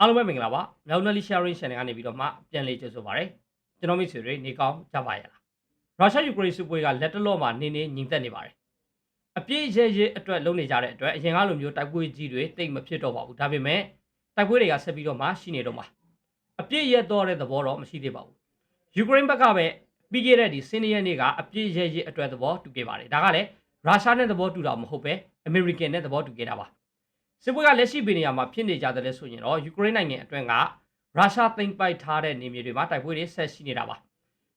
အားလုံးပဲမင်္ဂလာပါမြောက်နယ်လီ sharing channel ကနေပြီးတော့မှပြန်လေးကြိုဆိုပါရစေကျွန်တော်မိတ်ဆွေတွေနေကောင်းကြပါရဲ့လားရုရှားယူကရိန်းစစ်ပွဲကလက်တလော့မှာနေနေညီသက်နေပါတယ်အပြည့်ရဲရဲအတွက်လုံးနေကြတဲ့အတွက်အရင်ကလိုမျိုးတိုက်ပွဲကြီးတွေတိတ်မဖြစ်တော့ပါဘူးဒါပေမဲ့တိုက်ပွဲတွေကဆက်ပြီးတော့မှရှိနေတော့မှာအပြည့်ရဲတော့တဲ့သဘောတော့မရှိသေးပါဘူးယူကရိန်းဘက်ကပဲပြီးခဲ့တဲ့ဒီစနေရက်နေ့ကအပြည့်ရဲရဲအတွက်သဘောတူခဲ့ပါတယ်ဒါကလည်းရုရှားနဲ့သဘောတူတာမဟုတ်ပဲအမေရိကန်နဲ့သဘောတူခဲ့တာပါ စစ်ပွဲကလက်ရှိပြည်နေရာမှာဖြစ်နေကြတဲ့ဆိုရင်တော့ယူကရိန်းနိုင်ငံအတွင်းကရုရှားသိမ်းပိုက်ထားတဲ့နေမြေတွေမှာတိုက်ပွဲတွေဆက်ရှိနေတာပါ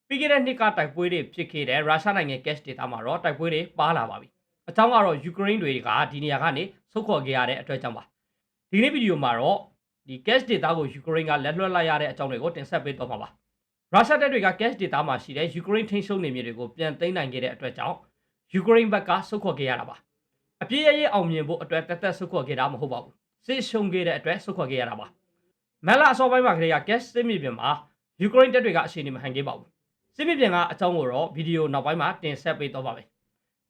ပြီးခဲ့တဲ့နှစ်ကတိုက်ပွဲတွေဖြစ်ခဲ့တဲ့ရုရှားနိုင်ငံ cash data မှာတော့တိုက်ပွဲတွေပါလာပါပြီအကြောင်းကတော့ယူကရိန်းတွေကဒီနေရာကနေဆုတ်ခေါ်ခဲ့ရတဲ့အတွက်ကြောင့်ပါဒီနေ့ဗီဒီယိုမှာတော့ဒီ cash data ကိုယူကရိန်းကလက်လွှတ်လိုက်ရတဲ့အကြောင်းတွေကိုတင်ဆက်ပေးတော့မှာပါရုရှားတပ်တွေက cash data မှာရှိတဲ့ယူကရိန်းထိန်းချုပ်နေမြေတွေကိုပြန်သိမ်းနိုင်ခဲ့တဲ့အတွက်ကြောင့်ယူကရိန်းဘက်ကဆုတ်ခေါ်ခဲ့ရတာပါ အပြည့်ရရဲ့အောင်မြင်ဖို့အတွက်တက်တက်ဆုတ်ခွက်ခဲ့တာမဟုတ်ပါဘူးစစ်ရှုံးခဲ့တဲ့အတွက်ဆုတ်ခွက်ခဲ့ရတာပါမက်လာအစောပိုင်းမှာကလေးက gas စစ်မြေပြင်မှာယူကရိန်းတပ်တွေကအခြေအနေမဟန်ခဲ့ပါဘူးစစ်မြေပြင်ကအကြောင်းကိုတော့ဗီဒီယိုနောက်ပိုင်းမှာတင်ဆက်ပေးတော့ပါမယ်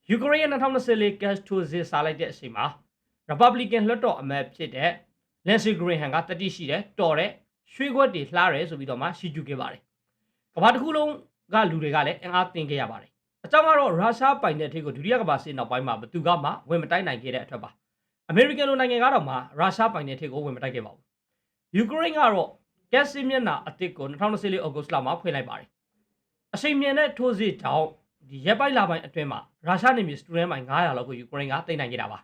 ယူကရိန်းရဲ့2024 gas ထိုးစစ်စားလိုက်တဲ့အချိန်မှာ Republican လွှတ်တော်အမတ်ဖြစ်တဲ့ Lindsey Graham ကတတိရှိတဲ့တော်တဲ့ရွှေခွက်တွေလှရဲဆိုပြီးတော့မှရှီကျူခဲ့ပါတယ်ကမ္ဘာတစ်ခုလုံးကလူတွေကလည်းအင်အားတင်ခဲ့ရပါတယ် အကြောင်းကတော့ရုရှားပိုင်တဲ့ထိပ်ကိုဒုတိယကမ္ဘာစစ်နောက်ပိုင်းမှာဘသူကမှဝင်မတိုက်နိုင်ခဲ့တဲ့အတွက်ပါအမေရိကန်လိုနိုင်ငံကတော့မှရုရှားပိုင်တဲ့ထိပ်ကိုဝင်မတိုက်ခဲ့ပါဘူးယူကရိန်းကတော့ကက်ဆီမျက်နှာအတစ်ကို2024ဩဂုတ်လမှာဖွင့်လိုက်ပါတယ်အချိန်မြန်တဲ့ထိုးစစ်ကြောင့်ဒီရက်ပိုင်းလပိုင်းအတွင်းမှာရုရှားနေမြေစတူဒန်မိုင်900လောက်ကိုယူကရိန်းကသိမ်းနိုင်ခဲ့တာပါ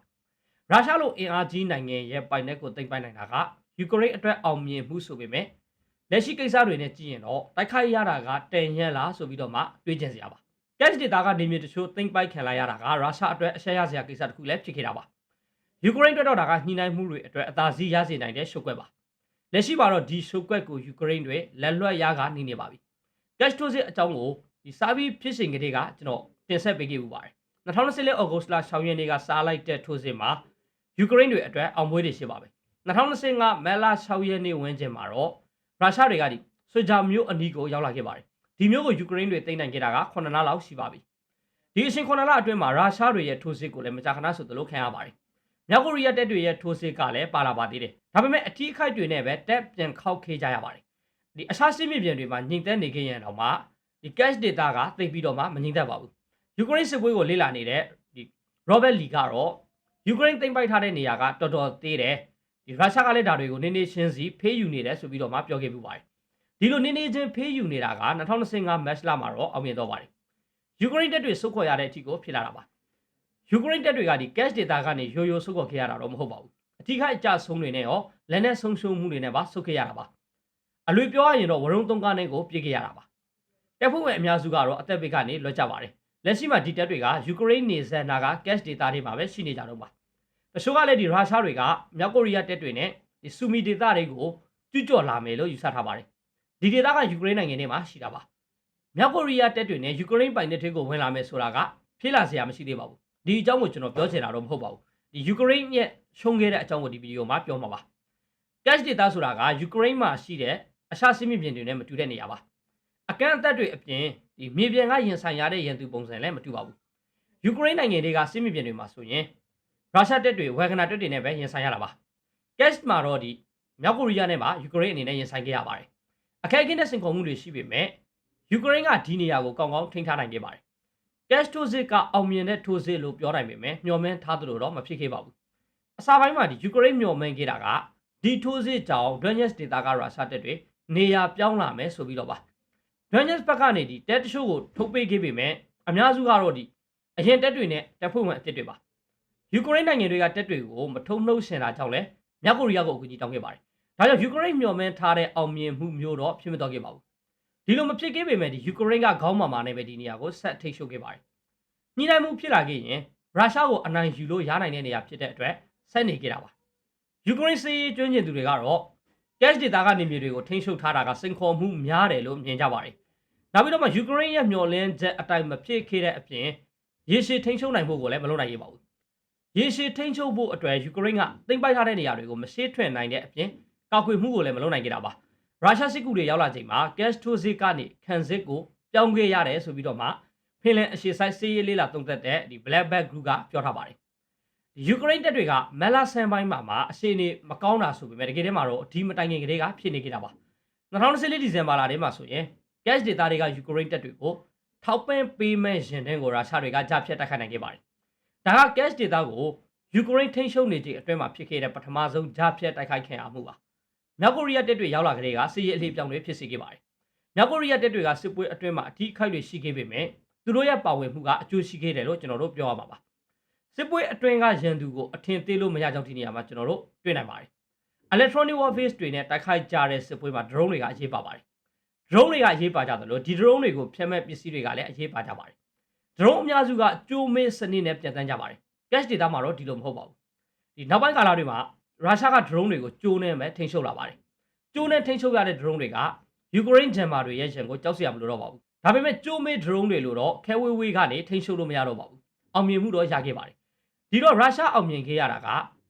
ရုရှားလိုအင်အားကြီးနိုင်ငံရဲ့ပိုင်တဲ့ကိုသိမ်းပိုက်နိုင်တာကယူကရိန်းအတွက်အောင်မြင်မှုဆိုပေမဲ့လက်ရှိကိစ္စတွေနဲ့ကြည့်ရင်တော့တိုက်ခိုက်ရတာကတန်ရန်လားဆိုပြီးတော့မှတွေးကြင်စရာပါ cash data ကနေမြေတချို့သိမ့်ပိုက်ခံလိုက်ရတာကရုရှားအတွက်အရှက်ရစရာကိစ္စတစ်ခုလည်းဖြစ်ခဲ့တာပါယူကရိန်းအတွက်တော့ဒါကညှိနှိုင်းမှုတွေအတွက်အသာစီးရစေနိုင်တဲ့ရှုပ်ကွက်ပါလက်ရှိမှာတော့ဒီရှုပ်ကွက်ကိုယူကရိန်းတွေလက်လွတ်ရကနေနေပါပြီ cash ထိုးစစ်အကြောင်းကိုဒီစာပြီးဖြစ်စဉ်ကလေးကကျွန်တော်တင်ဆက်ပေးခဲ့ပူပါတယ်2024ဩဂုတ်လ6ရက်နေ့ကစားလိုက်တဲ့ထိုးစစ်မှာယူကရိန်းတွေအတွက်အောင်ပွဲတွေရှိပါပဲ2025မဲလ6ရက်နေ့ဝန်းကျင်မှာတော့ရုရှားတွေကဒီဆွေဂျာမျိုးအနီးကိုရောက်လာခဲ့ပါတယ် ဒီမျိုးကိုယူကရိန်းတွေသိမ်းနိုင်ခဲ့တာက9လလောက်ရှိပါပြီဒီအချိန်9လအတွင်းမှာရုရှားတွေရဲ့ထိုးစစ်ကိုလည်းမကြာခဏဆိုသလိုခံရပါတယ်မြောက်ကိုရီးယားတပ်တွေရဲ့ထိုးစစ်ကလည်းပါလာပါသေးတယ်ဒါပေမဲ့အထီးခိုက်တွေနဲ့ပဲတက်ပြန်ခောက်ခေးကြရပါတယ်ဒီအရှားစစ်မြေပြင်တွေမှာညှိသက်နေခဲ့ရင်တော့မှဒီ cash data ကသိပ်ပြီးတော့မှမညှိသက်ပါဘူးယူကရိန်းစစ်ပွဲကိုလေ့လာနေတဲ့ဒီ Robert Lee ကတော့ယူကရိန်းသိမ်းပိုက်ထားတဲ့နေရာကတော်တော်သေးတယ်ဒီရုရှားကလည်းဒါတွေကိုနည်းနည်းချင်းစီဖေးယူနေတယ်ဆိုပြီးတော့မှပြောခဲ့ပြပါတယ် ဒီလိုနေနေချင်းဖေးယူနေတာက2025 match လမှာတော့အောင်မြင်တော့ပါတယ်ယူကရိန်းတပ်တွေစုခွက်ရတဲ့အထိကိုဖြစ်လာတာပါယူကရိန်းတပ်တွေကဒီ cash data ကနေရိုးရိုးစုခွက်ခဲ့ရတာတော့မဟုတ်ပါဘူးအထူးအကြဆုံးတွေနဲ့ရောလက်နဲ့ဆုံးရှုံးမှုတွေနဲ့ပါစုခဲ့ရတာပါအလွေပြောရရင်တော့ဝရုံသုံးကားနဲ့ကိုပြစ်ခဲ့ရတာပါတပ်ဖွဲ့ဝင်အများစုကတော့အသက်ဘေးကနေလွတ်ကြပါတယ်လက်ရှိမှာဒီတပ်တွေကယူကရိန်းနေဇန်နာက cash data တွေမှာပဲရှိနေကြတော့ပါတချို့ကလည်းဒီရုရှားတွေကမြောက်ကိုရီးယားတပ်တွေနဲ့ဒီဆူမီဒေတာတွေကိုကျူးကျော်လာမယ်လို့ယူဆထားပါတယ် ဒီဒေသကယူကရိန်းနိုင်ငံထဲမှာရှိတာပါမြောက်ကိုရီးယားတပ်တွေနဲ့ယူကရိန်းပိုင်တဲ့ထိပ်ကိုဝင်လာမယ်ဆိုတာကဖြစ်လာစရာမရှိသေးပါဘူးဒီအကြောင်းကိုကျွန်တော်ပြောချင်တာတော့မဟုတ်ပါဘူးဒီယူကရိန်းရဲ့ရှုံးခဲ့တဲ့အကြောင်းကိုဒီဗီဒီယိုမှာပြောမှာပါ cash data ဆိုတာကယူကရိန်းမှာရှိတဲ့အရှာစစ်မြေပြင်တွေနဲ့မတူတဲ့နေရာပါအကန့်အသတ်တွေအပြင်ဒီမြေပြင်ကရင်ဆိုင်ရတဲ့ရန်သူပုံစံလည်းမတူပါဘူးယူကရိန်းနိုင်ငံတွေကစစ်မြေပြင်တွေမှာဆိုရင်ရုရှားတပ်တွေဝယ်ဂနာတပ်တွေနဲ့ပဲရင်ဆိုင်ရတာပါ cash မှာတော့ဒီမြောက်ကိုရီးယားနဲ့ပါယူကရိန်းအနေနဲ့ရင်ဆိုင်ခဲ့ရပါတယ် အခက်အခဲနဲ့စင်ကုန်မှုတွေရှိပေမဲ့ယူကရိန်းကဒီနေရာကိုကောင်းကောင်းထိန်းထားနိုင်ခဲ့ပါတယ်။ cash ထိုးစစ်ကအောင်မြင်တဲ့ထိုးစစ်လို့ပြောနိုင်ပေမဲ့မျှော်မှန်းထားသလိုတော့မဖြစ်ခဲ့ပါဘူး။အစပိုင်းမှာဒီယူကရိန်းမျှော်မှန်းခဲ့တာကဒီထိုးစစ်ကြောင့် Donetsk ဒေသကရုရှားတပ်တွေနေရာပြောင်းလာမယ်ဆိုပြီးတော့ပါ။ Donetsk ဘက်ကနေဒီတပ်တချို့ကိုထုတ်ပေးခဲ့ပေမဲ့အများစုကတော့ဒီအရင်တပ်တွေနဲ့တပ်ဖွဲ့ဝင်အစ်စ်တွေပါ။ယူကရိန်းနိုင်ငံတွေကတပ်တွေကိုမထုံနှုတ်ရှင်တာကြောင့်လဲမြောက်ကိုရီးယားကိုအကူအညီတောင်းခဲ့ပါတယ်။ ဒါကြောင့်ယူကရိန်းမျှော်မှန်းထားတဲ့အောင်မြင်မှုမျိုးတော့ဖြစ်မတော့ခဲ့ပါဘူးဒီလိုမဖြစ်ခဲ့ပေမဲ့ဒီယူကရိန်းကခေါင်းမာမာနဲ့ပဲဒီနေရာကိုဆက်ထိတ်ရှုပ်ခဲ့ပါတယ်ညှိနှိုင်းမှုဖြစ်လာခဲ့ရင်ရုရှားကိုအနိုင်ယူလို့ရနိုင်တဲ့နေရာဖြစ်တဲ့အတွက်ဆက်နေခဲ့တာပါယူကရိန်းစစ်ရေးကျွမ်းကျင်သူတွေကတော့ cash data ကနေမြေတွေကိုထိန်းချုပ်ထားတာကစင်ခေါ်မှုများတယ်လို့မြင်ကြပါတယ်နောက်ပြီးတော့မှယူကရိန်းရဲ့မျှော်လင့်ချက်အတိုင်းမဖြစ်ခဲ့တဲ့အပြင်ရေရှည်ထိန်းချုပ်နိုင်ဖို့ကိုလည်းမလုပ်နိုင်ရပါဘူးရေရှည်ထိန်းချုပ်ဖို့အတွက်ယူကရိန်းကသိမ်းပိုက်ထားတဲ့နေရာတွေကိုမရှေ့ထွက်နိုင်တဲ့အပြင် ကောက်ွယ်မှုကိုလည်းမလုပ်နိုင်ကြတာပါရုရှားစစ်ကူတွေရောက်လာချိန်မှာ cash to zip ကနေခံစစ်ကိုပြောင်းခဲ့ရတယ်ဆိုပြီးတော့မှဖင်လန်အရှေ့ဆိုင်စစ်ရေးလေးလာသုံးသက်တဲ့ဒီ black bag group ကပြောထားပါတယ်ဒီယူကရိန်းတပ်တွေကမက်လာဆန်ပိုင်းမှာမှာအခြေအနေမကောင်းတာဆိုပေမဲ့တကယ်တည်းမှာတော့ဒီမတိုင်ခင်ကလေးကဖြစ်နေကြတာပါ2014ဒီဇင်ဘာလထဲမှာဆိုရင် gas data တွေကယူကရိန်းတပ်တွေကိုထောက်ပံ့ပေးမဲ့ရင်တန်းကိုရုရှားတွေကကြားဖြတ်တိုက်ခိုက်နိုင်ခဲ့ပါတယ်ဒါက gas data ကိုယူကရိန်းထိန်းချုပ်နေခြင်းအတွင်းမှာဖြစ်ခဲ့တဲ့ပထမဆုံးကြားဖြတ်တိုက်ခိုက်ခံရမှုပါ မြောက်ကိုရီးယားတပ်တွေရောက်လာကြတဲ့ကစစ်ရေးအလေးပြောင်းတွေဖြစ်စေခဲ့ပါတယ်မြောက်ကိုရီးယားတပ်တွေကစစ်ပွဲအတွင်းမှာအထီးခိုက်တွေရှိခဲ့ပေမဲ့သူတို့ရဲ့ပါဝင်မှုကအကျိုးရှိခဲ့တယ်လို့ကျွန်တော်တို့ပြောရမှာပါစစ်ပွဲအတွင်းကရန်သူကိုအထင်သေးလို့မရကြောင်းဒီနေရာမှာကျွန်တော်တို့တွေ့နိုင်ပါတယ် electronic warfare တွေနဲ့တိုက်ခိုက်ကြတဲ့စစ်ပွဲမှာ drone တွေကအရေးပါပါတယ် drone တွေကအရေးပါကြတယ်လို့ဒီ drone တွေကိုဖျက်မဲ့ပစ္စည်းတွေကလည်းအရေးပါကြပါတယ် drone အများစုကကြိုးမေးစနစ်နဲ့ပြန်တန်းကြပါတယ် cache data မှာတော့ဒီလိုမဟုတ်ပါဘူးဒီနောက်ပိုင်းကာလတွေမှာ ရုရှားက drone တွေကိုကြိုးနဲ့ပဲထိန်းချုပ်လာပါတယ်ကြိုးနဲ့ထိန်းချုပ်ရတဲ့ drone တွေကယူကရိန်းဂျန်မာတွေရဲ့ရန်ကိုကြောက်စရာမလိုတော့ပါဘူးဒါပေမဲ့ကြိုးမေး drone တွေလို့တော့ခဲဝေးဝေးကနေထိန်းချုပ်လို့မရတော့ပါဘူးအောင်မြင်မှုတော့ရခဲ့ပါတယ်ဒီတော့ရုရှားအောင်မြင်ခဲ့ရတာက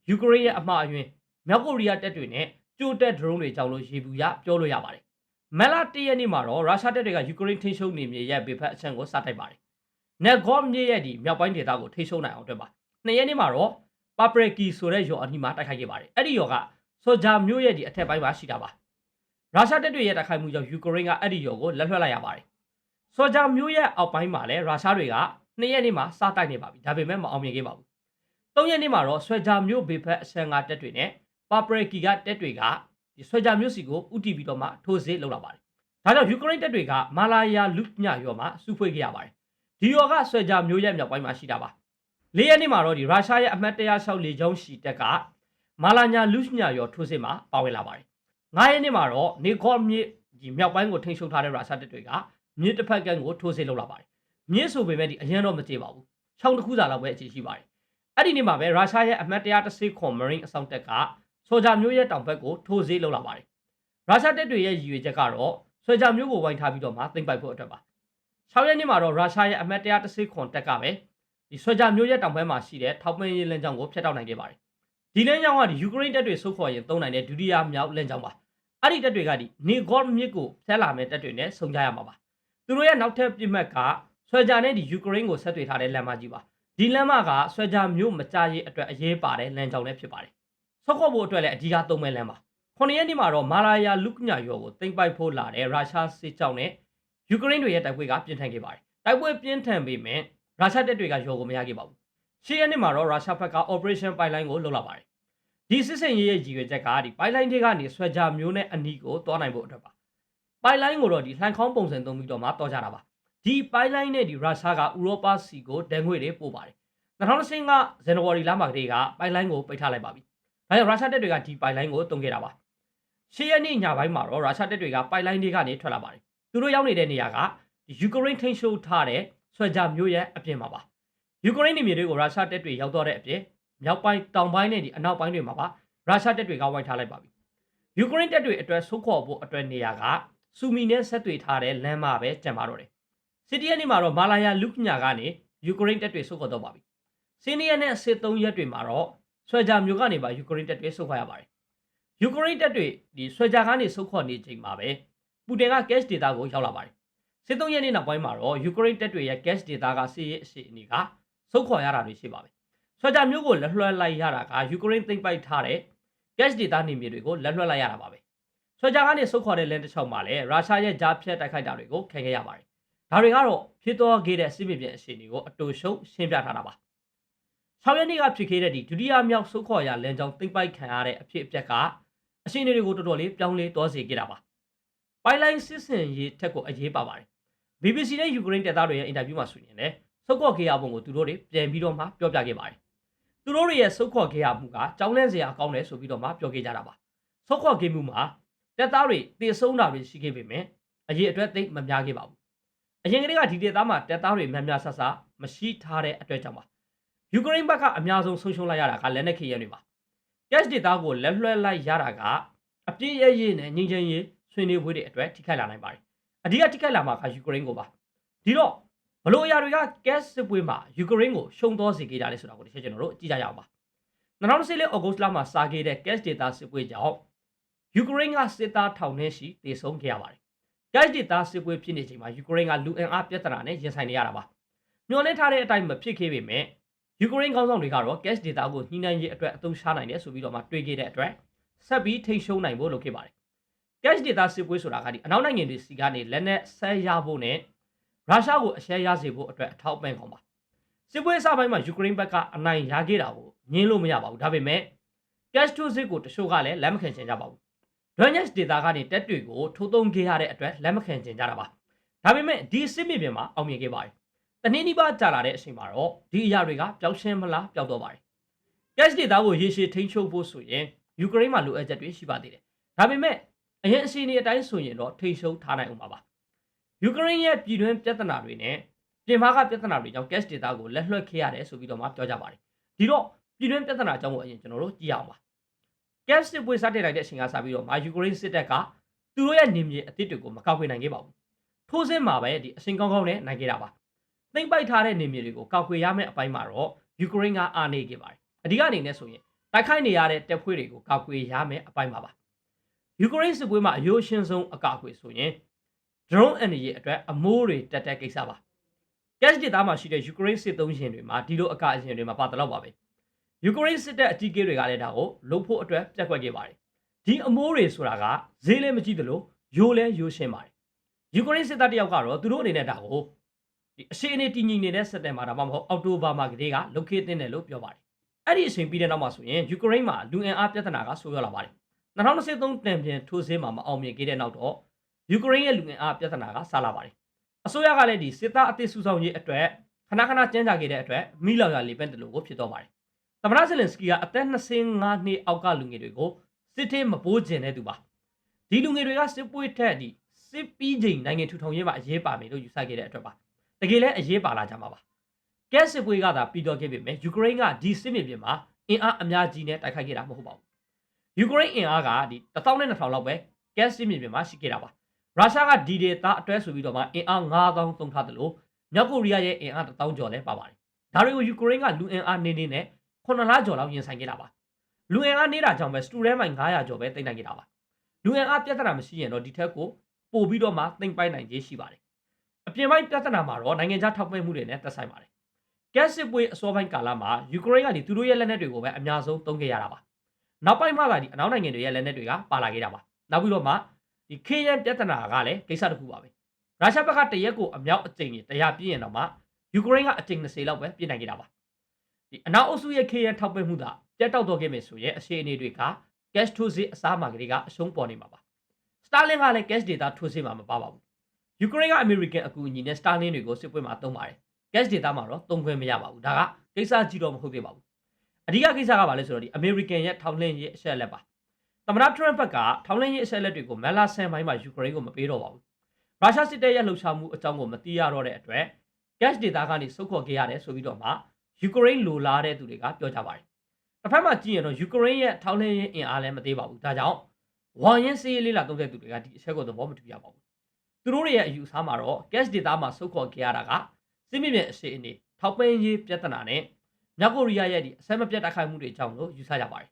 ယူကရိန်းရဲ့အမှားအယွင်းမြောက်ကိုရီးယားတပ်တွေနဲ့ကြိုးတက် drone တွေကြောင့်လို့ရေဘူးရပြောလို့ရပါတယ်မက်လာတရက်နေ့မှာတော့ရုရှားတပ်တွေကယူကရိန်းထိန်းချုပ်နေမြေရဲ့ဘေဖက်အချမ်းကိုစတိုက်ပါတယ်နက်ဂေါမြေရဲ့ဒီမြောက်ပိုင်းဒေသကိုထိန်းချုပ်နိုင်အောင်အတွက်ပါနှစ်ရက်နေ့မှာတော့ ပါပရကီဆိုတဲ့ရော်အနီးမှာတိုက်ခိုက်ခဲ့ပါတယ်အဲ့ဒီရော်ကဆိုဂျာမျိုးရဲ့ဒီအထက်ပိုင်းမှာရှိတာပါရုရှားတပ်တွေရဲ့တိုက်ခိုက်မှုကြောင့်ယူကရိန်းကအဲ့ဒီရော်ကိုလက်လွှတ်လိုက်ရပါတယ်ဆိုဂျာမျိုးရဲ့အောက်ပိုင်းမှာလည်းရုရှားတွေကနှစ်ရက်နေ့မှာစတိုက်နေပါပြီဒါပေမဲ့မအောင်မြင်ခဲ့ပါဘူးသုံးရက်နေ့မှာတော့ဆွဲဂျာမျိုးဘေဖက်အချမ်းကတပ်တွေနဲ့ပါပရကီကတပ်တွေကဒီဆွဲဂျာမျိုးစီကိုဥတီပြီးတော့မှထိုးစစ်လုပ်လာပါတယ်ဒါကြောင့်ယူကရိန်းတပ်တွေကမာလာယာလူညရော်မှာစုဖွဲ့ခဲ့ရပါတယ်ဒီရော်ကဆွဲဂျာမျိုးရဲ့မြောက်ပိုင်းမှာရှိတာပါ လေးရက်နေ့မှာတော့ဒီရုရှားရဲ့အမှတ်106လေကြောင်းရှီတက်ကမာလာညာလူညရော်ထိုးစစ်မှာပါဝင်လာပါတယ်ငါးရက်နေ့မှာတော့နေကော့မြေဒီမြောက်ပိုင်းကိုထိန်းချုပ်ထားတဲ့ရုရှားတပ်တွေကမြေတစ်ဖက်ကန်းကိုထိုးစစ်လုပ်လာပါတယ်မြစ်ဆိုပေမဲ့ဒီအရင်တော့မကြေပါဘူးချောင်းတစ်ခုစာလောက်ပဲအခြေရှိပါတယ်အဲ့ဒီနေ့မှာပဲရုရှားရဲ့အမှတ်130ခွန်မရင်းအဆောင်တက်ကဆိုဂျာမျိုးရဲ့တောင်ဘက်ကိုထိုးစစ်လုပ်လာပါတယ်ရုရှားတပ်တွေရဲ့ရည်ရွယ်ချက်ကတော့ဆွေဂျာမျိုးကိုဝိုင်းထားပြီးတော့မှသိမ့်ပိုက်ဖို့အတွက်ပါ6ရက်နေ့မှာတော့ရုရှားရဲ့အမှတ်130ခွန်တက်ကပဲ ဒီဆွေဂျာမျိုးရဲ့တောင်ဘက်မှာရှိတဲ့ထောက်ပံ့ရေးလမ်းကြောင်းကိုဖျက်တောက်နိုင်ခဲ့ပါတယ်ဒီလမ်းကြောင်းကဒီယူကရိန်းတပ်တွေဆုတ်ခေါ်ရင်သုံးနိုင်တဲ့ဒုတိယမြောက်လမ်းကြောင်းပါအဲ့ဒီတပ်တွေကဒီနေဂေါ့မြစ်ကိုဖျက်လာမဲ့တပ်တွေနဲ့ဆုံကြရမှာပါသူတို့ရဲ့နောက်ထပ်ပြစ်မှတ်ကဆွေဂျာနဲ့ဒီယူကရိန်းကိုဆက်သွယ်ထားတဲ့လမ်းမကြီးပါဒီလမ်းမကဆွဲကြမျိုးမကြရေးအတွက်အရေးပါတဲ့လမ်းကြောင်းလည်းဖြစ်ပါတယ်။ဆော့ခေါ်ဖို့အတွက်လည်းအဓိကသုံးမဲ့လမ်းပါ။ခုနှစ်ရက်နေ့မှာတော့မာလာယာလူကညာရောကိုတင်ပိုက်ဖို့လာတဲ့ရုရှားစစ်ကြောင်းနဲ့ယူကရိန်းတွေရဲ့တိုက်ပွဲကပြင်းထန်ခဲ့ပါတယ်။တိုက်ပွဲပြင်းထန်ပေမဲ့ ရုရှားတပ်တွေကရောကိုမရခဲ့ပါဘူး။ရှေ့ရက်နေ့မှာတော့ရုရှားဘက်က Operation Pipeline ကိုလုပ်လာပါတယ်။ဒီစစ်စင်ရေးရဲ့ရည်ရွယ်ချက်ကဒီ Pipeline တွေကနေဆွဲကြမျိုးနဲ့အနီးကိုတွားနိုင်ဖို့အတွက်ပါ။ Pipeline ကိုတော့ဒီလှန်ခေါင်းပုံစံသုံးပြီးတော့မှတွားကြတာပါ။ဒီပိုင်းလိုင်းနဲ့ဒီရုရှားကဥရောပစီကိုဒဏ်ငွေတွေပို့ပါတယ်2015ကဇန်နဝါရီလမှာကတည်းကပိုင်းလိုင်းကိုပိတ်ထားလိုက်ပါပြီ။ဒါကြောင့်ရုရှားတပ်တွေကဒီပိုင်းလိုင်းကိုတုံးခဲ့တာပါ။ရှေ့ရက်နေ့ညပိုင်းမှာတော့ရုရှားတပ်တွေကပိုင်းလိုင်းတွေကနေထွက်လာပါတယ်။သူတို့ရောက်နေတဲ့နေရာကယူကရိန်းထိန်းချုပ်ထားတဲ့ ဆွဲကြမျိုးရဲ့အပြင်မှာပါ။ယူကရိန်းနေမြေတွေကိုရုရှားတပ်တွေရောက်တော့တဲ့အပြင်မြောက်ပိုင်းတောင်ပိုင်းနဲ့ဒီအနောက်ပိုင်းတွေမှာပါရုရှားတပ်တွေကဝိုက်ထားလိုက်ပါပြီ။ယူကရိန်းတပ်တွေအတွက်ဆုတ်ခေါ်ဖို့အတွက်နေရာကစူမီနဲ့ဆက်သွယ်ထားတဲ့လမ်းမပဲကျန်ပါတော့တယ်။စီတီရဲ့နေ့မှာတော့မာလာယာလူကညာကနေယူကရိန်းတပ်တွေဆုတ်ခေါ်တော့ပါပြီ။စီနီယာနဲ့စစ်သုံးရက်တွေမှာတော့ဆွဲကြမျိုးကနေပါယူကရိန်းတပ်တွေဆုတ်ခေါ်ရပါတယ်။ယူကရိန်းတပ်တွေဒီဆွဲကြကနေဆုတ်ခေါ်နေချိန်မှာပဲပူတင်က cash data ကိုရောက်လာပါတယ်။ စစ်သုံးရက်နေ့နောက်ပိုင်းမှာတော့ယူကရိန်းတပ်တွေရဲ့ cash data ကစစ်ရေးအရှိအနေကဆုတ်ခေါ်ရတာတွေရှိပါပဲ။ဆွဲကြမျိုးကိုလက်လွှဲလိုက်ရတာကယူကရိန်းသိမ်းပိုက်ထားတဲ့ cash data နေမြေတွေကိုလက်လွှဲလိုက်ရတာပါပဲ။ဆွဲကြကနေဆုတ်ခေါ်တဲ့လမ်းတစ်ချောင်းမှာလည်းရုရှားရဲ့ဂျားဖြတ်တိုက်ခိုက်တာတွေကိုခံခဲ့ရပါတယ်။ဒါတွေကတော့ဖြစ်သွားခဲ့တဲ့စစ်မြေပြင်အခြေအနေကိုအတူရှုံရှင်းပြထားတာပါ။6ရက်နေ့ကဖြစ်ခဲ့တဲ့ဒီဒုတိယမြောက်ဆုတ်ခေါ်ရလမ်းကြောင်းသိမ်းပိုက်ခံရတဲ့အဖြစ်အပျက်ကအအခြေအနေတွေကိုတော်တော်လေးပြောင်းလဲသွားစေခဲ့တာပါ။ပိုင်လိုင်းစစ်စင်ရေးထက်ကိုအရေးပါပါတယ်။ BBC နဲ့ယူကရိန်းတပ်သားတွေရဲ့အင်တာဗျူးမှာဆိုရင်လည်းဆုတ်ခေါ်ခဲ့ရပုံကိုသူတို့တွေပြန်ပြီးတော့မှပြောပြခဲ့ပါတယ်။သူတို့တွေရဲ့ဆုတ်ခေါ်ခဲ့ရမှုကကြောင်းလန့်စရာကောင်းတယ်ဆိုပြီးတော့မှပြောခဲ့ကြတာပါ။ဆုတ်ခေါ်ခဲ့မှုမှာတပ်သားတွေတည်ဆုံးတာတွေရှိခဲ့ပေမဲ့အရေးအတွက်သိပ်မများခဲ့ပါဘူး။အရင်ကတည်းကဒီဒေသမှာတပ်သားတွေများများဆဆမရှိထားတဲ့အတွက်ကြောင့်ပါ။ယူကရိန်းဘက်ကအများဆုံးဆုံးရှုံးလိုက်ရတာကလက်နက်ခဲယမ်းတွေပါ။ cash data ကိုလက်လွှဲလိုက်ရတာကအပြည့်ရရနဲ့ငင်းချင်းရေးဆွေးနွေးပွဲတွေအတွက်ထိခိုက်လာနိုင်ပါတယ်။ အဓိကထိခိုက်လာမှာကယူကရိန်းကိုပါ။ဒီတော့ဘလို့အရာတွေက cash စစ်ပွဲမှာယူကရိန်းကိုရှုံးသောစေခဲ့တာလဲဆိုတာကိုတစ်ချက်ကျွန်တော်တို့ကြည့်ကြရအောင်ပါ။2014ဩဂုတ်လမှာစာခဲ့တဲ့ cash data စစ်ပွဲကြောင့်ယူကရိန်းကစစ်သားထောင်နဲ့ရှိတေဆုံးခဲ့ရပါတယ်။ cash data စစ်ပွဲဖြစ်နေချိန်မှာယူကရိန်းကလူအင်အားပြဿနာနဲ့ရင်ဆိုင်နေရတာပါ။မျောလင်းထားတဲ့အတိုင်းမဖြစ်ခဲ့ပေမဲ့ယူကရိန်းခေါင်းဆောင်တွေကတော့ gas data ကိုညှိနှိုင်းရေးအတွက်အသုံးချနိုင်တယ်ဆိုပြီးတော့မှတွေးခဲ့တဲ့အတွက်ဆက်ပြီးထိန်းချုပ်နိုင်ဖို့လုပ်ခဲ့ပါတယ် gas data စစ်ပွဲဆိုတာကဒီအနောက်နိုင်ငံတွေစီကနေလက်နက်ဆက်ရဖို့နဲ့ရုရှားကိုအရှက်ရစေဖို့အတွက်အထောက်ပံ့ကောင်ပါစစ်ပွဲအစပိုင်းမှာယူကရိန်းဘက်ကအနိုင်ရခဲ့တာကိုငင်းလို့မရပါဘူးဒါပေမဲ့ gas to စစ်ကိုတချို့ကလည်းလက်မခံချင်ကြပါဘူး Donetsk data ကနေတက်တွေကိုထိုးသုံးခဲ့ရတဲ့အတွက်လက်မခံချင်ကြတာပါဒါပေမဲ့ဒီစစ်မြေပြင်မှာအောင်မြင်ခဲ့ပါတယ်တနည်းနည်းပါကြာလာတဲ့အချိန်မှာတော့ဒီအရာတွေကပျောက်ရှင်းမလားပျောက်တော့ပါတယ် gas data ကိုရေရှည်ထိန်းချုပ်ဖို့ဆိုရင်ယူကရိန်းမှာလိုအပ်ချက်တွေရှိပါသေးတယ်ဒါပေမဲ့ အရင်အစီအနေအတိုင်းဆိုရင်တော့ထိန်းချုပ်ထားနိုင်အောင်ပါပါယူကရိန်းရဲ့ပြည်တွင်းပြဿနာတွေနဲ့ပြင်ပကပြဿနာတွေကြောင့် gas data ကိုလက်လွှတ်ခဲ့ရတယ်ဆိုပြီးတော့မှပြောကြပါတယ်ဒီတော့ပြည်တွင်းပြဿနာအကြောင်းကိုအရင်ကျွန်တော်တို့ကြည့်အောင်ပါ gas စစ်ပွဲစတင်လိုက်တဲ့အချိန်ကစပြီးတော့မာယူကရိန်းစစ်တပ်ကသူတို့ရဲ့နေမြေအသစ်တွေကိုမကောက်ခွေနိုင်ခဲ့ပါဘူးထိုးစင်းမှာပဲဒီအရှင်ကောင်းကောင်းနဲ့နိုင်ခဲ့တာပါသိမ့်ပိုက်ထားတဲ့နေမြေတွေကိုကောက်ခွေရမယ့်အပိုင်းမှာတော့ယူကရိန်းကအားနေခဲ့ပါတယ်အဓိကအနေနဲ့ဆိုရင်တိုက်ခိုက်နေရတဲ့တပ်ဖွဲ့တွေကိုကောက်ခွေရမယ့်အပိုင်းမှာပါ ယူကရိန်းစစ်ပွဲမှာအယိုးရှင်းဆုံးအကောက်ခွေဆိုရင် drone energy အတွက်အမိုးတွေတက်တက်ကိစ္စပါ gas data မှာရှိတဲ့ယူကရိန်းစစ်သုံးရှင်တွေမှာဒီလိုအကအရင်တွေမှာပါတလောက်ပါပဲယူကရိန်းစစ်တပ်အကြီးအကဲတွေကလည်းဒါကိုလုံဖို့အတွက်ပြက်ကွက်ခဲ့ပါတယ်ဒီအမိုးတွေဆိုတာကဈေးလည်းမကြည့်သလိုယိုးလည်းယိုးရှင်းပါတယ်ယူကရိန်းစစ်တပ်တယောက်ကတော့သူတို့အနေနဲ့ဒါကိုဒီအရှိအနေတည်ငြိမ်နေတဲ့စက်တင်ဘာဒါမှမဟုတ်အောက်တိုဘာမှာကလေးကလုတ်ခေးတင်တယ်လို့ပြောပါတယ်အဲ့ဒီအချိန်ပြီးတဲ့နောက်မှာဆိုရင်ယူကရိန်းမှာလူအင်အားပြဿနာကဆိုးရွားလာပါတယ် 2023တန်ပြန်ထိုးစင်းမှာမအောင်မြင်ခဲ့တဲ့နောက်တော့ယူကရိန်းရဲ့လူငင်အားပြဿနာကဆလာပါတယ်အစိုးရကလည်းဒီစစ်သားအသစ်စုဆောင်ရေးအတွက်ခဏခဏကြမ်းကြခဲ့တဲ့အတွက်မိလောက်ရလေပန်တလို့ကိုဖြစ်တော့ပါတယ်သမရဇလင်စကီကအသက်25နှစ်အောက်ကလူငယ်တွေကိုစစ်သေးမပိုးကျင်တဲ့သူပါဒီလူငယ်တွေကစစ်ပွေးထက်ဒီစစ်ပြီးချိန်နိုင်ငံထူထောင်ရေးမှာအရေးပါမယ်လို့ယူဆခဲ့တဲ့အတွက်ပါတကယ်လည်းအရေးပါလာကြမှာပါကဲစစ်ပွေးကသာပြီးတော့ခဲ့ပေမဲ့ယူကရိန်းကဒီစစ်မြေပြင်မှာအင်အားအများကြီးနဲ့တိုက်ခိုက်ခဲ့တာမဟုတ်ပါဘူး ယူကရိန်းအင်အားကဒီ1200လောက်ပဲကဲစစ်မြေပြင်မှာရှိခဲ့တာပါရုရှားကဒီဒေတာအတွဲဆိုပြီးတော့မှအင်အား9000သုံးထားတယ်လို့မြောက်ကိုရီးယားရဲ့အင်အား1000ကျော်လည်းပါပါတယ်ဒါတွေကိုယူကရိန်းကလူအင်အားနေနေနဲ့9လကျော်လောက်ရင်ဆိုင်ခဲ့တာပါလူအင်အားနေတာကြောင့်ပဲစတူရဲမိုင်900ကျော်ပဲတင်နိုင်ခဲ့တာပါလူအင်အားပြဿနာမရှိရင်တော့ဒီထက်ကိုပို့ပြီးတော့မှတင်ပိုင်နိုင်ခြင်းရှိပါတယ်အပြင်ပိုင်းပြဿနာမှာတော့နိုင်ငံခြားထောက်ပံ့မှုတွေနဲ့သက်ဆိုင်ပါတယ်ကက်စစ်ပွဲအစောပိုင်းကာလမှာယူကရိန်းကဒီသူတို့ရဲ့လက်နက်တွေကိုပဲအများဆုံးသုံးခဲ့ရတာပါ နောက်ပိုင်းမှာသာဒီအနောက်နိုင်ငံတွေရဲ့လက်နက်တွေကပါလာခဲ့တာပါနောက်ပြီးတော့မှဒီခေယန်ပြဿနာကလည်းကိစ္စတစ်ခုပါပဲရုရှားဘက်ကတရက်ကိုအမြောက်အကျိန်ကြီးတရားပြည့်ရင်တော့မှယူကရိန်းကအကျိန်20လောက်ပဲပြည့်နိုင်ခဲ့တာပါဒီအနောက်အုပ်စုရဲ့ခေယန်ထောက်ပံ့မှုသာပြတ်တောက်တော့ခဲ့မယ်ဆိုရင်အခြေအနေတွေက cash to စစ်အစားမှာကလေးကအရှုံးပေါ်နေမှာပါစတာလင်ကလည်း cash data ထိုးစစ်မှာမပါပါဘူးယူကရိန်းကအမေရိကန်အကူအညီနဲ့စတာလင်တွေကိုစစ်ပွဲမှာသုံးပါတယ် cash data မှာတော့သုံးခွင့်မရပါဘူးဒါကကိစ္စကြီးတော့မဟုတ်သေးပါဘူး အဓိကကိစ္စကဘာလဲဆိုတော့ဒီအမေရိကန်ရဲ့ထောက်လှမ်းရေးအချက်လက်ပါသမ္မတထရန့်ဘက်ကထောင်လင်းရေးအဆက်လက်တွေကိုမလာဆန်ပိုင်းမှာယူကရိန်းကိုမပေးတော့ပါဘူး။ရုရှားစစ်တပ်ရဲ့လှုပ်ရှားမှုအကြောင်းကိုမသိရတော့တဲ့အတွက် cash data ကနေစုပ်ခေါ်ခဲ့ရတယ်ဆိုပြီးတော့မှယူကရိန်းလိုလားတဲ့သူတွေကပြောကြပါတယ်။တစ်ဖက်မှာကြည့်ရင်တော့ယူကရိန်းရဲ့ထောင်လင်းရေးအင်အားလည်းမသေးပါဘူး။ဒါကြောင့်ဝါရင်စေးလေးလာသုံးတဲ့သူတွေကဒီအချက်ကိုသဘောမတူရပါဘူး။သူတို့ရဲ့အယူအဆမှာတော့ cash data မှာစုပ်ခေါ်ခဲ့ရတာကစစ်မြေပြင်အခြေအနေထောက်ပံ့ရေးပြဿနာနဲ့ မြောက်ကိုရီးယားရဲ့ဒီအဆက်မပြတ်တိုက်ခိုက်မှုတွေအကြောင်းလို့ယူဆကြပါတယ်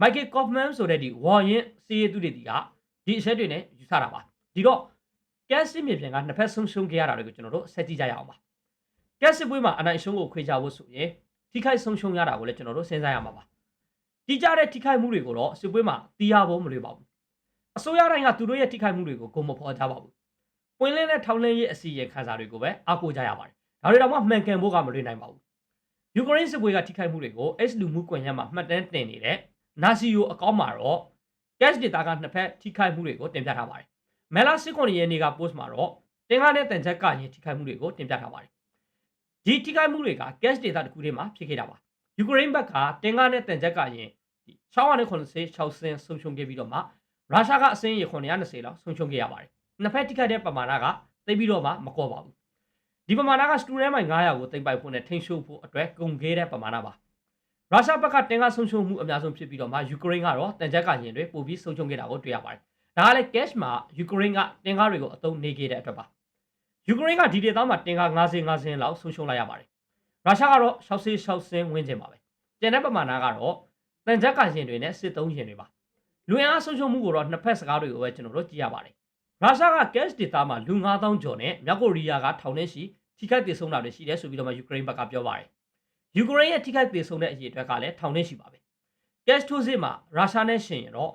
မိုက်ကယ်ကော့ဖမန်ဆိုတဲ့ဒီဝါရင်စီးရီသူတွေဒီကဒီအချက်တွေနဲ့ယူဆတာပါဒီတော့ကက်စစ်မြေပြင်ကနှစ်ဖက်ဆုံးရှုံးခဲ့ရတာတွေကိုကျွန်တော်တို့ဆက်ကြည့်ကြရအောင်ပါကက်စစ်ပွဲမှာအနိုင်ရှုံးကိုခွေကြဖို့ဆိုရင်ထိခိုက်ဆုံးရှုံးရတာကိုလည်းကျွန်တော်တို့စဉ်းစားရမှာပါဒီကြတဲ့ထိခိုက်မှုတွေကိုတော့စစ်ပွဲမှာတီးရဖို့မလွယ်ပါဘူးအစိုးရတိုင်းကသူတို့ရဲ့ထိခိုက်မှုတွေကိုဂုံမဖော်ကြပါဘူးပွင့်လင်းတဲ့ထောင်လင်းရေးအစီရင်ခံစာတွေကိုပဲအားကိုးကြရပါတယ်ဒါတွေတော့မှမှန်ကန်ဖို့ကမလွယ်နိုင်ပါဘူး ယူကရိန်းစစ်ပွဲကထိခိုက်မှုတွေကို S လူမှုကွန်ရက်မှာမှတ်တမ်းတင်နေတဲ့နာစီယိုအကောင့်မှာတော့ cash data ကနှစ်ဖက်ထိခိုက်မှုတွေကိုတင်ပြထားပါတယ်။မဲလာစစ်ခွန်ရဲ့နေ့က post မှာတော့တင်ကားနဲ့တန်ချက်ကရင်ထိခိုက်မှုတွေကိုတင်ပြထားပါတယ်။ဒီထိခိုက်မှုတွေက cash data တခုတည်းမှာဖြစ်ခဲ့တာပါ။ယူကရိန်းဘက်ကတင်ကားနဲ့တန်ချက်ကရင်696ဆင်းဆုံးရှုံးခဲ့ပြီးတော့မှရုရှားကအစင်းရေ920လောက်ဆုံးရှုံးခဲ့ရပါတယ်။နှစ်ဖက်ထိခိုက်တဲ့ပမာဏကသိပြီးတော့မှမကောပါဘူး။ ဒီပမာဏကစတူရဲမိုင်900ကိုတင်ပိုက်ဖို့နဲ့ထိန်းချုပ်ဖို့အတွက်ကုန်ခဲ့တဲ့ပမာဏပါ။ရုရှားဘက်ကတင်ကားဆုံးရှုံးမှုအများဆုံးဖြစ်ပြီးတော့မှယူကရိန်းကတော့တန်ချက်ကရင်တွေပိုပြီးဆုံးရှုံးခဲ့တာကိုတွေ့ရပါတယ်။ဒါကလည်း cash မှာယူကရိန်းကတင်ကားတွေကိုအသုံးနေခဲ့တဲ့အတွက်ပါ။ယူကရိန်းကဒီဒေသမှာတင်ကား90 50လောက်ဆုံးရှုံးလိုက်ရပါတယ်။ရုရှားကတော့60 60ဝန်းကျင်ပါပဲ။ကျန်တဲ့ပမာဏကတော့တန်ချက်ကရင်တွေနဲ့စစ်သုံးရင်တွေပါ။လူရန်အားဆုံးရှုံးမှုကိုတော့နှစ်ဖက်စကားတွေကိုပဲကျွန်တော်တို့ကြည့်ရပါတယ်။ ရုရှားက cash ဒေသမှာလူ9000ကျော်နဲ့မြောက်ကိုရီးယားကထောင်နဲ့ရှိထိခိုက်ဒေဆုံးတာတွေရှိတယ်ဆိုပြီးတော့မှယူကရိန်းဘက်ကပြောပါတယ်။ယူကရိန်းရဲ့ထိခိုက်ပေဆုံးတဲ့အရေးအတွက်ကလည်းထောင်နဲ့ရှိပါပဲ။ gas ထိုးစစ်မှာရုရှားနဲ့ရှင်ရင်တော့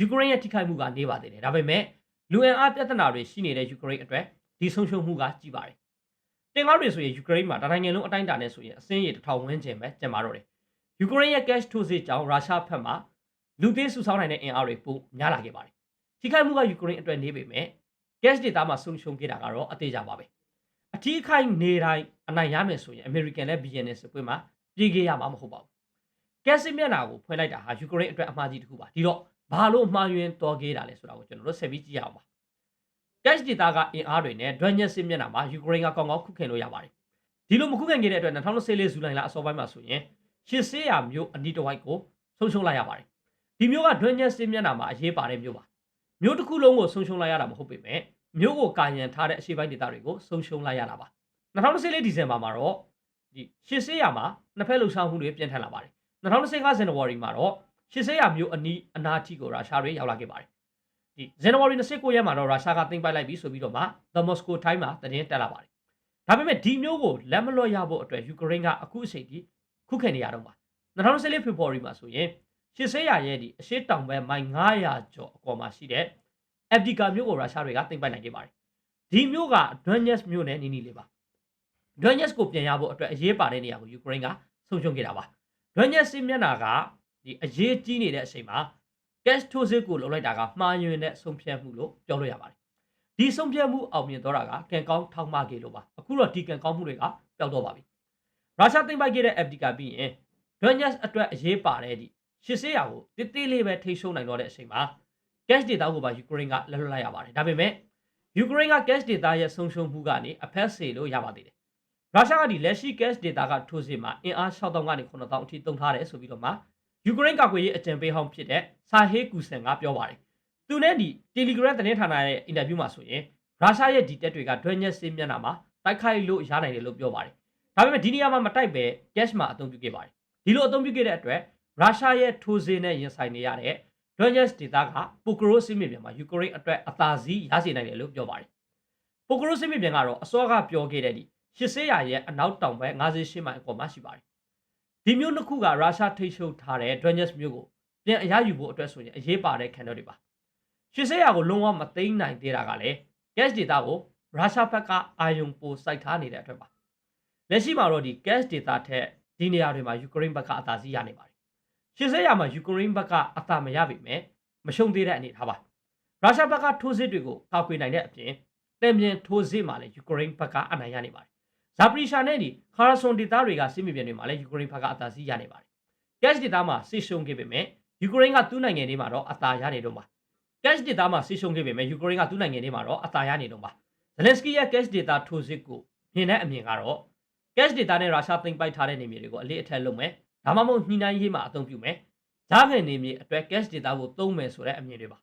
ယူကရိန်းရဲ့ထိခိုက်မှုကနေပါသေးတယ်။ဒါပေမဲ့လူအင်အားပြဿနာတွေရှိနေတဲ့ယူကရိန်းအတွက်ဒီဆုံးရှုံးမှုကကြီးပါတယ်။တင်ကားတွေဆိုရင်ယူကရိန်းမှာတနိုင်ငံလုံးအတိုင်းအတာနဲ့ဆိုရင်အစင်းရေတစ်ထောင်ဝန်းကျင်ပဲကျန်ပါတော့တယ်။ယူကရိန်းရဲ့ gas ထိုးစစ်ကြောင့်ရုရှားဘက်မှာလူသေးစုဆောင်းနိုင်တဲ့အင်အားတွေပိုများလာခဲ့ပါတယ်။ ထိခိုက်မှုကယူကရိန်းအတွက်နေပေမဲ့ gas ဒေတာမှာဆုံးရှုံးခဲ့တာကတော့အသေးကြပါပဲ။အထီးခိုင်နေတိုင်းအနိုင်ရမယ်ဆိုရင် American နဲ့ BNN စစ်ပွဲမှာပြည်ခဲ့ရမှာမဟုတ်ပါဘူး။ gas မျက်နှာကိုဖွင့်လိုက်တာဟာယူကရိန်းအတွက်အမှားကြီးတစ်ခုပါ။ဒီတော့ဘာလို့မှားယွင်းတော်ခဲ့တာလဲဆိုတာကိုကျွန်တော်တို့ဆက်ပြီးကြည့်ရအောင်ပါ။ gas ဒေတာကအင်အားတွေနဲ့ Donetsk စစ်မျက်နှာမှာယူကရိန်းကကောင်းကောင်းခုခံလို့ရပါတယ်။ဒီလိုမခုခံခဲ့တဲ့အတွက်2024ဇူလိုင်လအစောပိုင်းမှာဆိုရင်ရှစ်ဆေးရမျိုးအနီးတစ်ဝိုက်ကိုဆုံးရှုံးလိုက်ရပါတယ်။ဒီမျိုးက Donetsk စစ်မျက်နှာမှာအရေးပါတဲ့မျိုးပါ။ မျိုးတစ်ခုလုံးကိုဆုံးရှုံးလိုက်ရတာမဟုတ်ပေမဲ့မျိုးကိုကာယံထားတဲ့အရှိပိုင်းဒေတာတွေကိုဆုံးရှုံးလိုက်ရတာပါ2024ဒီဇင်ဘာမှာတော့ဒီရှစ်ဆေးရမှာနှစ်ဖက်လှုပ်ရှားမှုတွေပြန်ထန်လာပါတယ်2025ဇန်နဝါရီမှာတော့ရှစ်ဆေးရမျိုးအနီးအနားထိကိုရုရှားတွေရောက်လာခဲ့ပါတယ်ဒီဇန်နဝါရီ29ရက်မှာတော့ရုရှားကသိမ်းပိုက်လိုက်ပြီဆိုပြီးတော့မှ The Moscow Times မှာသတင်းတက်လာပါတယ်ဒါပေမဲ့ဒီမျိုးကိုလက်မလွတ်ရဖို့အတွက်ယူကရိန်းကအခုအချိန်ထိခုခံနေရတော့ပါ2024ဖေဖော်ဝါရီမှာဆိုရင် ရှစ်ဆေးရရဲ့ဒီအရှိတောင်ဘက်မိုင်900ကျော်အကွာမှာရှိတဲ့ Abdika မြို့ကိုရုရှားတွေကသိမ်းပိုက်နိုင်ခဲ့ပါတယ်ဒီမြို့က Donetsk မြို့နဲ့နီးနီးလေးပါ Donetsk ကိုပြန်ရဖို့အတွက်အရေးပါတဲ့နေရာကိုယူကရိန်းကဆုံးရှုံးခဲ့တာပါ Donetsk စစ်မျက်နှာကဒီအရေးကြီးနေတဲ့အချိန်မှာ gas ထိုးစစ်ကိုလုပ်လိုက်တာကမှားယွင်းတဲ့ဆုံးဖြတ်မှုလို့ပြောလို့ရပါတယ်ဒီဆုံးဖြတ်မှုအောင်မြင်တော့တာကကံကောင်းထောက်မခဲ့လို့ပါအခုတော့ဒီကံကောင်းမှုတွေကပျောက်တော့ပါပြီရုရှားသိမ်းပိုက်ခဲ့တဲ့ Abdika ပြီးရင် Donetsk အတွက်အရေးပါတဲ့ဒီ ရှစ်စေးရာကိုတိတိလေးပဲထိရှုံးနိုင်တော့တဲ့အချိန်မှာ gas data ကိုပါယူကရိန်းကလက်လွတ်လိုက်ရပါတယ်ဒါပေမဲ့ယူကရိန်းက gas data ရဲ့ဆုံးရှုံးမှုကနေအဖက်စေလို့ရပါသေးတယ်ရုရှားကဒီလက်ရှိ gas data ကထိုးစစ်မှာအင်အား6000ကနေ9000အထိတုံထားတယ်ဆိုပြီးတော့မှယူကရိန်းကာကွယ်ရေးအကြံပေးဟောင်းဖြစ်တဲ့ဆာဟေးကူဆန်ကပြောပါတယ်သူနဲ့ဒီ Telegram သတင်းဌာနရဲ့အင်တာဗျူးမှာဆိုရင်ရုရှားရဲ့ဒီတက်တွေက Donetsk စစ်မျက်နှာမှာတိုက်ခိုက်လို့ရနိုင်တယ်လို့ပြောပါတယ်ဒါပေမဲ့ဒီနေရာမှာမတိုက်ပဲ gas မှာအသုံးပြုခဲ့ပါတယ်ဒီလိုအသုံးပြုခဲ့တဲ့အတွက် ရုရှားရဲ့ထိုးစစ်နဲ့ရင်ဆိုင်နေရတဲ့ Donetsk ဒေသကပိုကရိုစစ်မြေပြင်မှာယူကရိန်းအတွက်အသာစီးရရှိနိုင်တယ်လို့ပြောပါတယ်။ပိုကရိုစစ်မြေပြင်ကတော့အစောကပြောခဲ့တဲ့ဒီရှစ်စေးရရဲ့အနောက်တောင်ဘက်58မိုင်အကွာမှာရှိပါတယ်။ဒီမျိုးနှစ်ခုကရုရှားထိတ်ချုပ်ထားတဲ့ Donetsk မြို့ကိုပြန်အရယူဖို့အတွက်ဆိုရင်အရေးပါတဲ့ခံတော့တွေပါ။ရှစ်စေးရကိုလုံးဝမသိမ်းနိုင်သေးတာကလည်း gas data ကိုရုရှားဘက်ကအာယုံပိုစိုက်ထားနေတဲ့အတွက်ပါ။လက်ရှိမှာတော့ဒီ gas data ထက်ဒီနေရာတွေမှာယူကရိန်းဘက်ကအသာစီးရနေပါတယ် ရှစ်စဲရမှာယူကရိန်းဘက်ကအသာမရပေမဲ့မရှုံးသေးတဲ့အနေထားပါရုရှားဘက်ကထိုးစစ်တွေကိုကောက်ကွေနိုင်တဲ့အပြင်တံပြန်ထိုးစစ်မှာလည်းယူကရိန်းဘက်ကအနိုင်ရနေပါတယ်ဇာပရီရှာနဲ့ဒီခါရဆွန်ဒေတာတွေကစစ်မြေပြင်တွေမှာလည်းယူကရိန်းဘက်ကအသာစီးရနေပါတယ်ကက်ရှ်ဒေတာမှာစစ်ရှုံးခဲ့ပေမဲ့ယူကရိန်းကသူ့နိုင်ငံတွေမှာတော့အသာရနေတော့ပါကက်ရှ်ဒေတာမှာစစ်ရှုံးခဲ့ပေမဲ့ယူကရိန်းကသူ့နိုင်ငံတွေမှာတော့အသာရနေတော့ပါဇလန်စကီရဲ့ကက်ရှ်ဒေတာထိုးစစ်ကိုမြင်တဲ့အမြင်ကတော့ cash data နဲ့ရုရှားသိမ်းပိုက်ထားတဲ့နေမြေတွေကိုအလေးအထက်လုပ်မယ် ဒါမှမဟုတ်ညှိနှိုင်းရေးမှာအသုံးပြုမယ်ဂျားကန်နေမြေအတွက် cash data ကိုသုံးမယ်ဆိုတဲ့အမြင်တွေပါ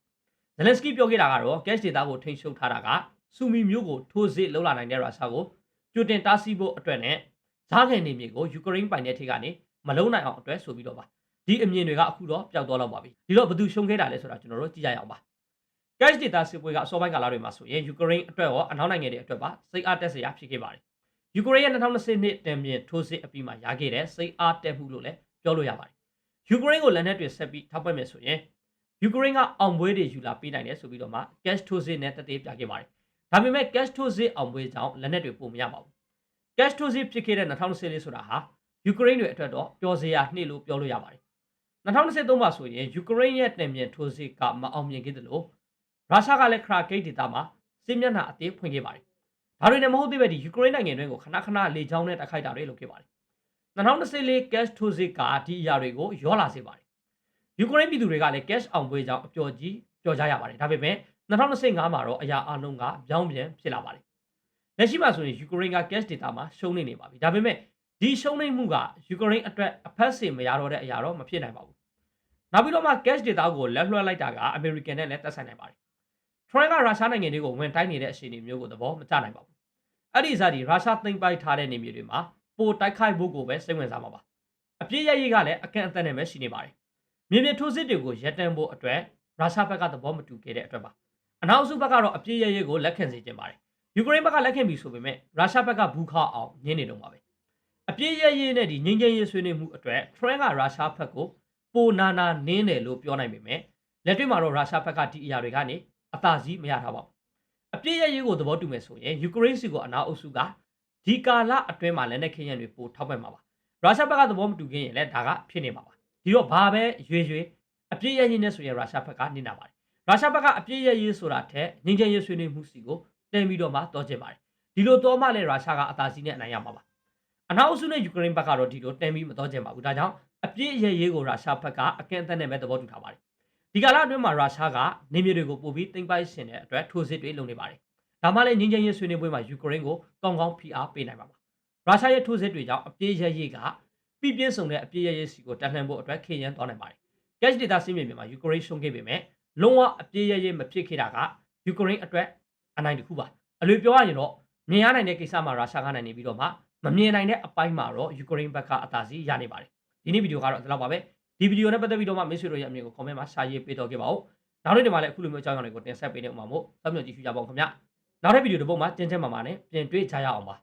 ဇလန်စကီပြောခဲ့တာကတော့ cash data ကိုထိန်းချုပ်ထားတာကစူမီမျိုးကိုထိုးစစ်လှုပ်လာနိုင်တဲ့ရုရှားကိုကြိုတင်တားဆီးဖို့အတွက်နဲ့ဂျားကန်နေမြေကိုယူကရိန်းပိုင်တဲ့ထိကနေမလုံးနိုင်အောင်အတွက်ဆိုပြီးတော့ပါဒီအမြင်တွေကအခုတော့ပျောက်သွားတော့ပါပြီဒီတော့ဘယ်သူရှုံးခဲ့တာလဲဆိုတာကျွန်တော်တို့ကြည့်ကြရအောင်ပါ cash data စစ်ပွဲကအစောပိုင်းကာလတွေမှာဆိုရင်ယူကရိန်းအတွက်ရောအနောက်နိုင်ငံတွေအတွက်ပါစိတ်အားတက်စရာဖြစ်ခဲ့ပါတယ် ယူကရိန်းရဲ့2020နှစ်တန်ပြင်ထိုးစစ်အပြီးမှာရခဲ့တဲ့စိတ်အားတက်မှုလို့လည်းပြောလို့ရပါတယ်။ယူကရိန်းကိုလက်နက်တွေဆက်ပြီးထောက်ပံ့မယ်ဆိုရင်ယူကရိန်းကအောင်ပွဲတွေယူလာပေးနိုင်တယ်ဆိုပြီးတော့မှ cash ထိုးစစ်နဲ့တသေးပြခဲ့ပါတယ်။ဒါပေမဲ့ cash ထိုးစစ်အောင်ပွဲကြောင့်လက်နက်တွေပုံမရပါဘူး။ cash ထိုးစစ်ဖြစ်ခဲ့တဲ့2024ဆိုတာဟာယူကရိန်းတွေအတွက်တော့ပျော်စရာနှိမ့်လို့ပြောလို့ရပါတယ်။2023မှာဆိုရင်ယူကရိန်းရဲ့တန်ပြင်ထိုးစစ်ကမအောင်မြင်ခဲ့တယ်လို့ရုရှားကလည်းခရာဂိတ်ဒေတာမှာစစ်မျက်နှာအသေးဖွင့်ခဲ့ပါတယ် ဒါတွေနဲ့မဟုတ်သေးပဲဒီယူကရိန်းနိုင်ငံတွင်းကိုခဏခဏလေကြောင်းနဲ့တိုက်ခိုက်တာတွေလုပ်ခဲ့ပါတယ်2024 cash ထိုးစစ်ကဒီအရာတွေကိုရောလာစေပါတယ်ယူကရိန်းပြည်သူတွေကလည်း cash အောင်ပွဲကြောင့်အပျော်ကြီးပျော်ကြရပါတယ်ဒါပေမဲ့2025မှာတော့အရာအလုံးကပြောင်းပြန်ဖြစ်လာပါတယ်လက်ရှိမှာဆိုရင်ယူကရိန်းက cash data မှာရှုံးနေနေပါပြီဒါပေမဲ့ဒီရှုံးနေမှုကယူကရိန်းအတွက်အဖက်စင်မရတော့တဲ့အရာတော့မဖြစ်နိုင်ပါဘူးနောက်ပြီးတော့မှ cash data ကိုလက်လွှတ်လိုက်တာက American နဲ့လည်းသက်ဆိုင်နိုင်ပါတယ် ထရန်ကရုရှားနိုင်ငံတွေကိုဝင်တိုက်နေတဲ့အခြေအနေမျိုးကိုသဘောမကျနိုင်ပါဘူး။အဲ့ဒီစားဒီရုရှားသိမ်းပိုက်ထားတဲ့နေမြေတွေမှာပိုတိုက်ခိုက်ဖို့ကိုပဲစိတ်ဝင်စားမှာပါ။အပြည့်ရရေးကလည်းအကန့်အသတ်နဲ့ပဲရှိနေပါတယ်။မြေပြင်ထိုးစစ်တွေကိုရပ်တန့်ဖို့အတွက်ရုရှားဘက်ကသဘောမတူခဲ့တဲ့အတွက်ပါ။အနောက်စုဘက်ကတော့အပြည့်ရရေးကိုလက်ခံစေချင်ပါတယ်။ယူကရိန်းဘက်ကလက်ခံပြီဆိုပေမဲ့ရုရှားဘက်ကဘူးခါအောင်ညင်းနေတော့ပါပဲ။အပြည့်ရရေးနဲ့ဒီငင်းငင်းရေးဆွေးနွေးမှုအတွက် trend ကရုရှားဘက်ကိုပိုနာနာနင်းတယ်လို့ပြောနိုင်ပေမဲ့လက်တွေ့မှာတော့ရုရှားဘက်ကဒီအရာတွေကနေ အသာစီးမရထားပါဘူးအပြည့်ရရေးကိုသဘောတူမယ်ဆိုရင်ယူကရိန်းစီကိုအနာအုပ်စုကဒီကာလအတွင်းမှာလည်းနဲ့ခင်းရံတွေပိုထောက်ပံ့မှာပါရုရှားဘက်ကသဘောမတူခင်ရင်လည်းဒါကဖြစ်နေမှာပါဒီတော့ဘာပဲရွေရွေအပြည့်ရရေးနဲ့ဆိုရင်ရုရှားဘက်ကနင်းတာပါတယ်ရုရှားဘက်ကအပြည့်ရရေးဆိုတာထက်ငင်းငင်းရေးဆွေးနွေးမှုစီကိုတင်ပြီးတော့မှတောကျင်ပါတယ်ဒီလိုတော့မှလည်းရုရှားကအသာစီးနဲ့အနိုင်ရမှာပါအနောက်အစုနဲ့ယူကရိန်းဘက်ကတော့ဒီလိုတင်ပြီးမတော်ကြပါဘူးဒါကြောင့်အပြည့်အရရေးကိုရုရှားဘက်ကအကန့်အသတ်နဲ့ပဲသဘောတူထားပါတယ် ဒီကာလအတွင်းမှာရုရှားကနေမြေတွေကိုပို့ပြီးတင်ပိုက်ရှင်တဲ့အတွက်ထိုးစစ်တွေလုပ်နေပါတယ်ဒါမှလည်းငင်းချင်းရေးဆွေးနွေးပွဲမှာယူကရိန်းကိုကောင်းကောင်းဖိအားပေးနိုင်ပါပါရုရှားရဲ့ထိုးစစ်တွေကြောင့်အပြည့်အရရေးကပြပြင်းစုံတဲ့အပြည့်အရရေးစီကိုတန်လှန်ဖို့အတွက်ခေရန်သွားနိုင်ပါတယ် cash data စီးမြင်မှာယူကရိန်းရှုံးခဲ့ပေမဲ့လုံးဝအပြည့်အရရေးမဖြစ်ခဲ့တာကယူကရိန်းအတွက်အနိုင်တစ်ခုပါအလွေပြောရရင်တော့မြင်ရနိုင်တဲ့ကိစ္စမှာရုရှားကနိုင်နေပြီးတော့မှမမြင်နိုင်တဲ့အပိုင်းမှာတော့ယူကရိန်းဘက်ကအသာစီးရနေပါတယ်ဒီနေ့ဗီဒီယိုကတော့ဒီလောက်ပါပဲ ဒီဗီဒီယိုနဲ့ပတ်သက်ပြီးတော့မှမိတ်ဆွေတို့ရဲ့အမြင်ကို comment မှာရှာရေးပေးတော့ခဲ့ပါဦးနောက်နေ့ဒီမှာလည်းအခုလိုမျိုးအကြောင်းအရာတွေကိုတင်ဆက်ပေးနေဥမှာမို့စောင့်မျှော်ကြည့်ရှုကြပါဦးခင်ဗျနောက်တဲ့ဗီဒီယိုတစ်ပုဒ်မှာကျင်းချင်းမာမာနဲ့ပြင်တွေ့ကြရအောင်ပါ